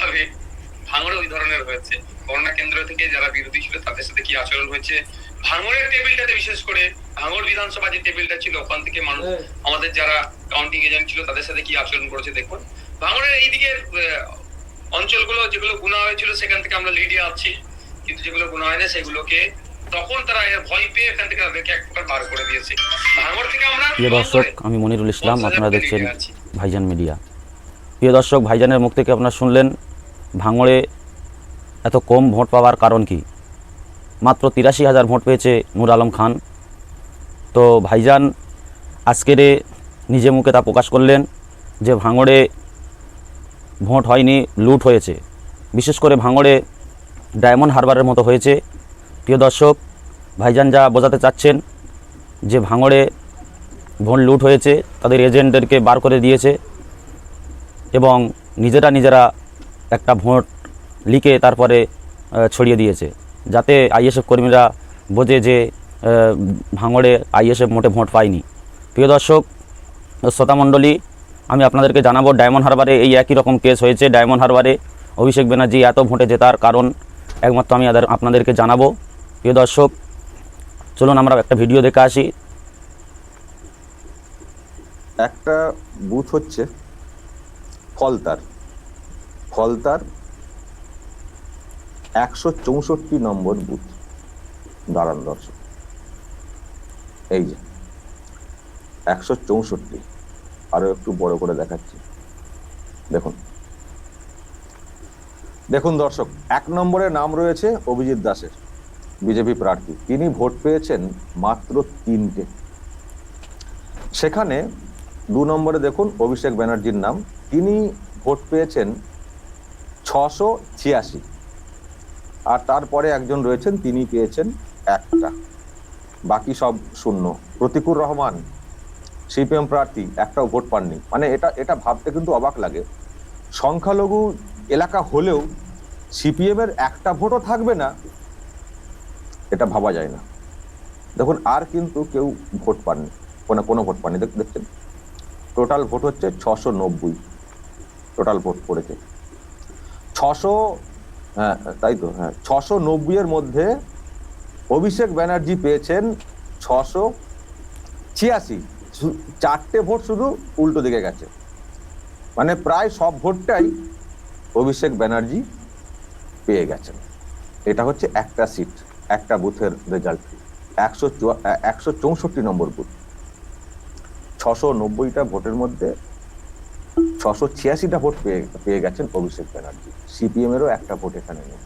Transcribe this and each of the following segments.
একইভাবে ভাঙড়ে ওই ধরনের হয়েছে। করোনা কেন্দ্র থেকে যারা বিরোধী ছিল তাদের সাথে কি আচরণ হয়েছে? ভাঙড়ের টেবিলটাতে বিশেষ করে ভাঙড় বিধানসভা যে টেবিলটা ছিল ওখান থেকে মানুষ আমাদের যারা কাউন্টিং এজেন্ট ছিল তাদের সাথে কি আচরণ করেছে দেখুন। ভাঙড়ের এইদিকে অঞ্চলগুলো যেগুলো গুণা হয়েছিল সেখান থেকে আমরা লিডিয়ে আছি। কিন্তু যেগুলো গুণা হয়নি সেগুলোকে তখন তারা এর ভয় পেয়ে এখান থেকে তাদেরকে এক প্রকার বার করে দিয়েছে। ভাঙড় থেকে আমরা প্রিয় দর্শক আমি মনিরুল ইসলাম আপনারা দেখছেন ভাইজান মিডিয়া। প্রিয় দর্শক ভাইজানের মুখ থেকে আপনারা শুনলেন ভাঙড়ে এত কম ভোট পাওয়ার কারণ কি? মাত্র তিরাশি হাজার ভোট পেয়েছে নূর আলম খান। তো ভাইজান, আজকেরে নিজে মুখে তা প্রকাশ করলেন যে ভাঙড়ে ভোট হয়নি, লুট হয়েছে। বিশেষ করে ভাঙড়ে ডায়মন্ড হারবারের মতো হয়েছে। প্রিয় দর্শক, ভাইজান যা বোঝাতে চাচ্ছেন যে ভাঙড়ে ভোট লুট হয়েছে, তাদের এজেন্টদেরকে বার করে দিয়েছে এবং নিজেরা নিজেরা একটা ভোট লিখে তারপরে ছড়িয়ে দিয়েছে। যাতে আইএসএফ কর্মীরা বোঝে যে ভাঙড়ে আইএসএফ মোটে ভোট পায়নি। প্রিয় দর্শক শ্রোতামণ্ডলী আমি আপনাদেরকে জানাব, ডায়মন্ড হারবারে এই একই রকম কেস হয়েছে। ডায়মন্ড হারবারে অভিষেক ব্যানার্জি এত ভোটে জেতার কারণ একমাত্র আমি আপনাদেরকে জানাব। প্রিয় দর্শক, চলুন আমরা একটা ভিডিও দেখে আসি। একটা বুথ হচ্ছে ফলতার ফলতার একশো চৌষট্টি নম্বর বুথ দাঁড়ান দর্শক। এই যে, একশো চৌষট্টি। আরও একটু বড় করে দেখাচ্ছি। দেখুন। দেখুন দর্শক, এক নম্বরে নাম রয়েছে অভিজিৎ দাসের, বিজেপি প্রার্থী। তিনি ভোট পেয়েছেন মাত্র তিনটে। সেখানে দু নম্বরে দেখুন অভিষেক ব্যানার্জির নাম। তিনি ভোট পেয়েছেন ছশো ছিয়াশি। আর তারপরে একজন রয়েছেন, তিনি পেয়েছেন একটা। বাকি সব শূন্য। প্রতিকুর রহমান, সিপিএম প্রার্থী, একটাও ভোট পাননি। মানে এটা এটা ভাবতে কিন্তু অবাক লাগে। সংখ্যালঘু এলাকা হলেও সিপিএম এর একটা ভোটও থাকবে না, এটা ভাবা যায় না। দেখুন, আর কিন্তু কেউ ভোট পাননি। কোনো কোনো ভোট পাননি। দেখ- দেখছেন? টোটাল ভোট হচ্ছে ছশো নব্বই। টোটাল ভোট পড়েছে। ছশো হ্যাঁ তাই তো হ্যাঁ ছশো নব্বই এর মধ্যে অভিষেক ব্যানার্জি পেয়েছেন ছশো ছিয়াশি। চারটে ভোট শুধু উল্টো দিকে গেছে। মানে প্রায় সব ভোটটাই অভিষেক ব্যানার্জি পেয়ে গেছেন। এটা হচ্ছে একটা সিট, একটা বুথের রেজাল্ট একশো একশো চৌষট্টি নম্বর বুথ। ছশো নব্বইটা ভোটের মধ্যে ছশো ছিয়াশিটা ভোট পেয়ে পেয়ে গেছেন অভিষেক ব্যানার্জি। সিপিএম এরও একটা ভোট এখানে নেই।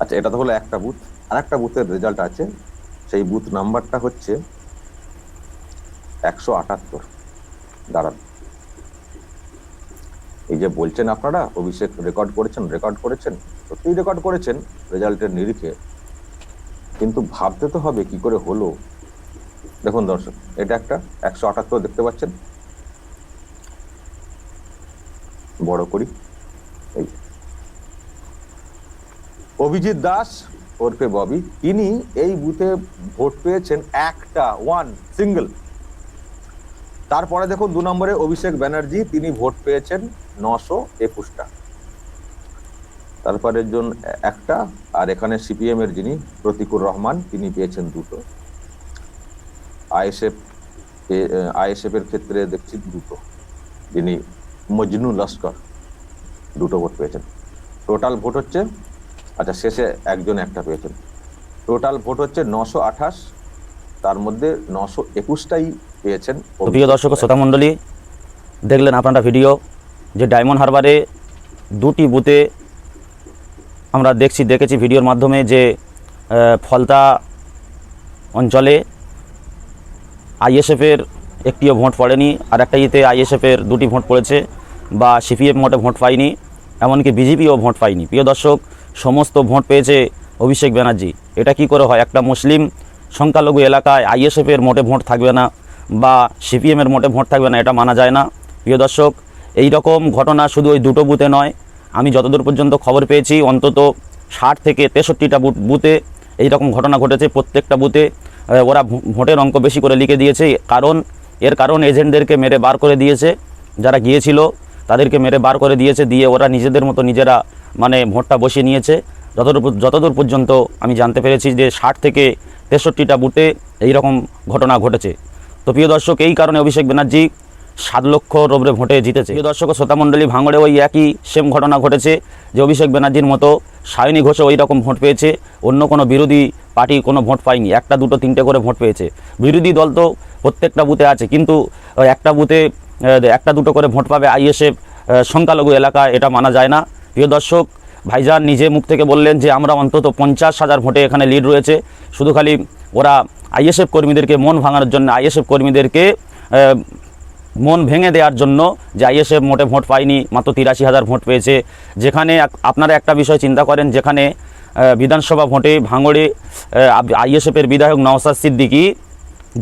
আচ্ছা এটা তো হলো একটা বুথ। আর একটা বুথের রেজাল্ট আছে। সেই বুথ নাম্বারটা হচ্ছে একশো আটাত্তর। দাঁড়ান। এই যে বলছেন আপনারা, অভিষেক রেকর্ড করেছেন রেকর্ড করেছেন। সত্যিই রেকর্ড করেছেন রেজাল্টের নিরিখে। কিন্তু ভাবতে তো হবে কি করে হলো। দেখুন দর্শক, এটা একটা একশো আটাত্তর দেখতে পাচ্ছেন। বড় করি। এই। অভিজিৎ দাস, ওরফে ববি তিনি এই বুথে ভোট পেয়েছেন একটা ওয়ান সিঙ্গেল তারপরে দেখুন, দু নম্বরে অভিষেক ব্যানার্জি, তিনি ভোট পেয়েছেন নশো একুশটা। তারপরে জন একটা, আর এখানে সিপিএম এর যিনি প্রতিকুর রহমান, তিনি পেয়েছেন দুটো। আইএসএফ আইএসএফ এর ক্ষেত্রে দেখছি দুটো। যিনি মজনু লস্কর, দুটো ভোট পেয়েছেন। টোটাল ভোট হচ্ছে আচ্ছা শেষে একজন একটা পেয়েছেন। টোটাল ভোট হচ্ছে নশো আঠাশ, তার মধ্যে নশো একুশটাই পেয়েছেন। প্রিয় দর্শক শ্রোতামণ্ডলী দেখলেন আপনারা ভিডিও যে ডায়মন্ড হারবারে দুটি বুথে আমরা দেখছি, দেখেছি ভিডিওর মাধ্যমে যে ফলতা অঞ্চলে আইএসএফের একটিও ভোট পড়েনি, আর একটা ইতে আইএসএফের দুটি ভোট পড়েছে। বা সিপিএম মোটে ভোট পায়নি এমনকি বিজেপিও ভোট পায়নি প্রিয় দর্শক, সমস্ত ভোট পেয়েছে অভিষেক ব্যানার্জি। এটা কি করে হয়? একটা মুসলিম সংখ্যালঘু এলাকায় আইএসএফের মোটে ভোট থাকবে না বা সিপিএমের মোটে ভোট থাকবে না, এটা মানা যায় না। প্রিয় দর্শক এই রকম ঘটনা শুধু ওই দুটো বুথে নয়, আমি যতদূর পর্যন্ত খবর পেয়েছি, অন্তত ষাট থেকে তেষট্টিটা বুথে এই রকম ঘটনা ঘটেছে। প্রত্যেকটা বুথে ওরা ভোটের অঙ্ক বেশি করে লিখে দিয়েছে। কারণ, এর কারণ এজেন্টদেরকে মেরে বার করে দিয়েছে। যারা গিয়েছিল তাদেরকে মেরে বার করে দিয়েছে, দিয়ে ওরা নিজেদের মতো নিজেরা মানে ভোটটা বসিয়ে নিয়েছে। যতদূর যতদূর পর্যন্ত আমি জানতে পেরেছি যে ষাট থেকে তেষট্টিটা বুথে এইরকম ঘটনা ঘটেছে। তো প্রিয় দর্শক, এই কারণে অভিষেক ব্যানার্জি সাত লক্ষ ওপরে ভোটে জিতেছে। প্রিয় দর্শক, শ্রোতামণ্ডলী ভাঙড়ে ওই একই সেম ঘটনা ঘটেছে, যে অভিষেক ব্যানার্জির মতো সায়নী ঘোষে ওই রকম ভোট পেয়েছে, অন্য কোনো বিরোধী পার্টি কোনো ভোট পায়নি, একটা, দুটো, তিনটে করে ভোট পেয়েছে। বিরোধী দল তো প্রত্যেকটা বুথে আছে, কিন্তু একটা বুথে একটা দুটো করে ভোট পাবে আইএসএফ সংখ্যালঘু এলাকা, এটা মানা যায় না। প্রিয় দর্শক, ভাইজান নিজে মুখ থেকে বললেন যে আমরা অন্তত পঞ্চাশ হাজার ভোটে এখানে লিড রয়েছে। শুধু খালি ওরা আইএসএফ কর্মীদেরকে মন ভাঙানোর জন্য, আইএসএফ কর্মীদেরকে মন ভেঙে দেওয়ার জন্য যে আইএসএফ মোটে ভোট পায়নি, মাত্র তিরাশি হাজার ভোট পেয়েছে। যেখানে আপনারা একটা বিষয় চিন্তা করেন, যেখানে বিধানসভা ভোটে ভাঙড়ে আইএসএফের বিধায়ক নওসাদ সিদ্দিকী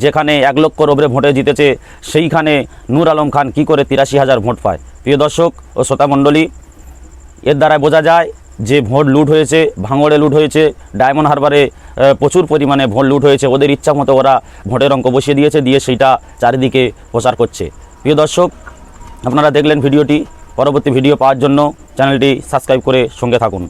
যেখানে এক লক্ষর ওপরে ভোটে জিতেছে, সেইখানে নূর আলম খান কি করে তিরাশি হাজার ভোট পায়? প্রিয় দর্শক ও শ্রোতামণ্ডলী এর দ্বারা বোঝা যায় যে ভোট লুট হয়েছে, ভাঙড়ে লুট হয়েছে, ডায়মন্ড হারবারে প্রচুর পরিমাণে ভোট লুট হয়েছে, ওদের ইচ্ছা মতো ওরা ভোটের অঙ্ক বসিয়ে দিয়েছে, দিয়ে সেইটা চারিদিকে প্রচার করছে। প্রিয় দর্শক, আপনারা দেখলেন ভিডিওটি, পরবর্তী ভিডিও পাওয়ার জন্য চ্যানেলটি সাবস্ক্রাইব করে সঙ্গে থাকুন।